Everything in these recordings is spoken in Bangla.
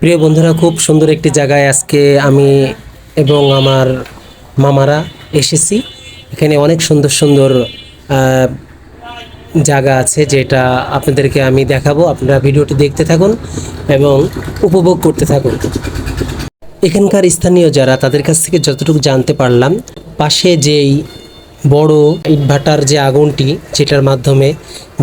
প্রিয় বন্ধুরা, খুব সুন্দর একটি জায়গায় আজকে আমি এবং আমার মামারা এসেছি। এখানে অনেক সুন্দর সুন্দর জায়গা আছে যেটা আপনাদেরকে আমি দেখাবো। আপনারা ভিডিওটি দেখতে থাকুন এবং উপভোগ করতে থাকুন। এখানকার স্থানীয় যারা, তাদের কাছ থেকে যতটুকু জানতে পারলাম, পাশে যেই বড় ইটভাটার যে আগুনটি, যেটার মাধ্যমে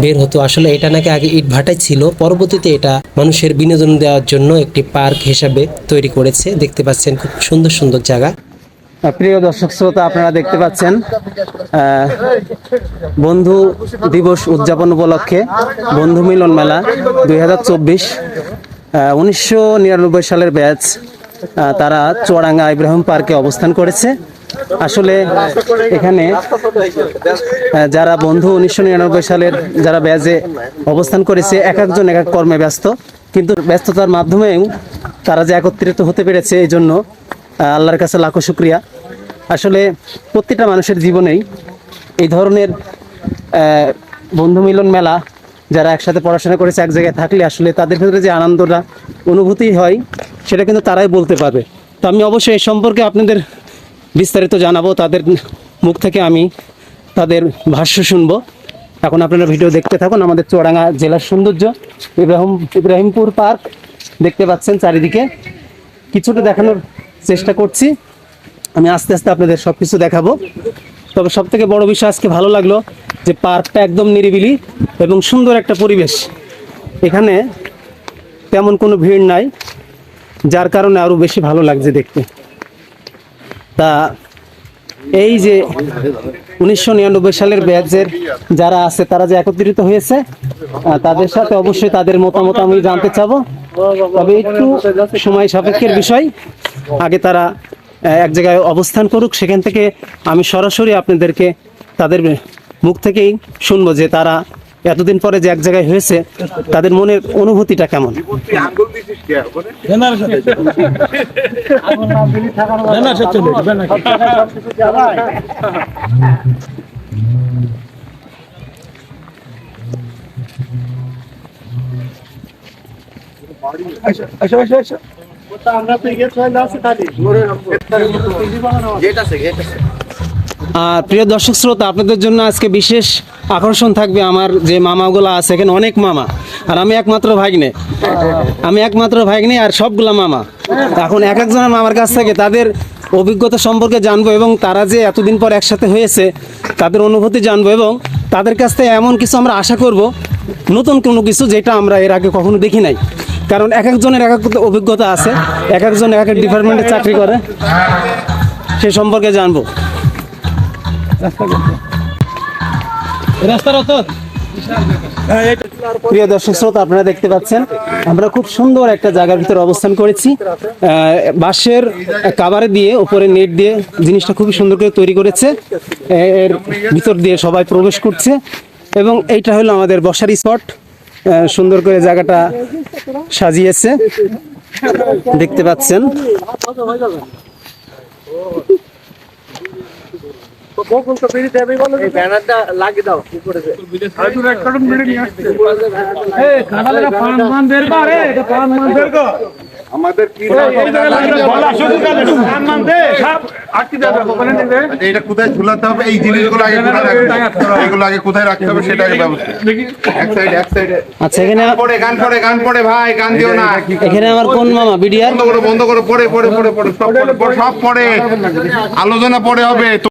বের হতো, আসলে এটা নাকি আগে ইটভাটাই ছিল, পরবর্তীতে এটা মানুষের বিনোদন দেওয়ার জন্য একটি পার্ক হিসাবে তৈরি করেছে। দেখতে পাচ্ছেন খুব সুন্দর সুন্দর জায়গা। প্রিয় দর্শক শ্রোতা, আপনারা দেখতে পাচ্ছেন বন্ধু দিবস উদযাপন উপলক্ষে বন্ধু মিলন মেলা দুই হাজার চব্বিশ উনিশশো নিরানব্বই সালের ব্যাচ তারা চুয়াডাঙ্গা ইব্রাহিম পার্কে অবস্থান করেছে। আসলে এখানে যারা বন্ধু উনিশশো নিরানব্বই সালের যারা ব্যাজে অবস্থান করেছে, এক একজন এক এক কর্মে ব্যস্ত। কিন্তু ব্যস্ততার মাধ্যমেও তারা যে একত্রিত হতে পেরেছে এই জন্য আল্লাহর কাছে লাখো শুক্রিয়া। আসলে প্রত্যেকটা মানুষের জীবনেই এই ধরনের বন্ধু মিলন মেলা, যারা একসাথে পড়াশোনা করেছে এক জায়গায় থাকলে আসলে তাদের ক্ষেত্রে যে আনন্দটা অনুভূতি হয়, সেটা কিন্তু তারাই বলতে পারবে। তো আমি অবশ্যই এই সম্পর্কে আপনাদের বিস্তারিত জানাব, তাদের মুখ থেকে আমি তাদের ভাষ্য শুনব। এখন আপনারা ভিডিও দেখতে থাকুন, আমাদের চুয়াডাঙ্গা জেলার সৌন্দর্য, ইব্রাহিম, ইব্রাহিমপুর পার্ক দেখতে পাচ্ছেন চারিদিকে। কিছুটা দেখানোর চেষ্টা করছি, আমি আস্তে আস্তে আপনাদের সব কিছু দেখাবো। তবে সব থেকে বড় বিষয় আজকে ভালো লাগল যে পার্কটা একদম নিরিবিলি এবং সুন্দর একটা পরিবেশ। এখানে তেমন কোনো ভিড় নাই, যার কারণে আরও বেশি ভালো লাগছে দেখতে। তা এই যে উনিশশো নিরানব্বই সালের ব্যাচের যারা আছে, তারা যে একত্রিত হয়েছে তাদের সাথে অবশ্যই তাদের মতামত আমি জানতে চাবো। তবে একটু সময় সাপেক্ষের বিষয়, আগে তারা এক জায়গায় অবস্থান করুক, সেখান থেকে আমি সরাসরি আপনাদেরকে তাদের মুখ থেকেই শুনব যে তারা এতদিন পরে যে এক জায়গায় হয়েছে তাদের মনের অনুভূতিটা কেমন? আর প্রিয় দর্শক শ্রোতা আপনাদের জন্য আজকে বিশেষ আকর্ষণ থাকবে আমার যে মামাগুলো আছে, এখানে অনেক মামা। আর আমি একমাত্র ভাগ্নে। আমি একমাত্র ভাগ্নে আর সবগুলা মামা। এখন এক একজনের মামার কাছ থেকে তাদের অভিজ্ঞতা সম্পর্কে জানব এবং তারা যে এতদিন পর একসাথে হয়েছে, তাদের অনুভূতি জানব এবং তাদের কাছ থেকে এমন কিছু আমরা আশা করব, নতুন কোনো কিছু যেটা আমরা এর আগে কখনো দেখি নাই। কারণ এক একজনের এক এক অভিজ্ঞতা আছে, এক একজন এক এক ডিপার্টমেন্টে চাকরি করে, সে সম্পর্কে জানব। প্রিয় দর্শক শ্রোতা, আপনারা দেখতে পাচ্ছেন, আমরা খুব সুন্দর একটা জায়গার ভিতরে অবস্থান করেছি। বাঁশের কাভারে দিয়ে, উপরে নেট দিয়ে জিনিসটা খুবই সুন্দর করে তৈরি করেছে। এর ভিতর দিয়ে সবাই প্রবেশ করছে। এবং এইটা হলো আমাদের বসার স্পট। সুন্দর করে জায়গাটা সাজিয়েছে। দেখতে পাচ্ছেন। আমাদের কি এটা কোথায় ঝুলাতে হবে? এই জিনিসগুলো আগে কোথায় রাখতে হবে? এগুলো আগে কোথায় রাখতে হবে সেটা ব্যবস্থা। এক সাইড এক সাইডে আচ্ছা এখানে পড়ে গান পড়ে গান পড়ে ভাই গান দিও না। এখানে আমার কোন মামা? বিডিআর বন্ধ করো বন্ধ করো পড়ে পড়ে পড়ে সব পড়ে, পড়ে সব পড়ে। আলোচনা পড়ে হবে।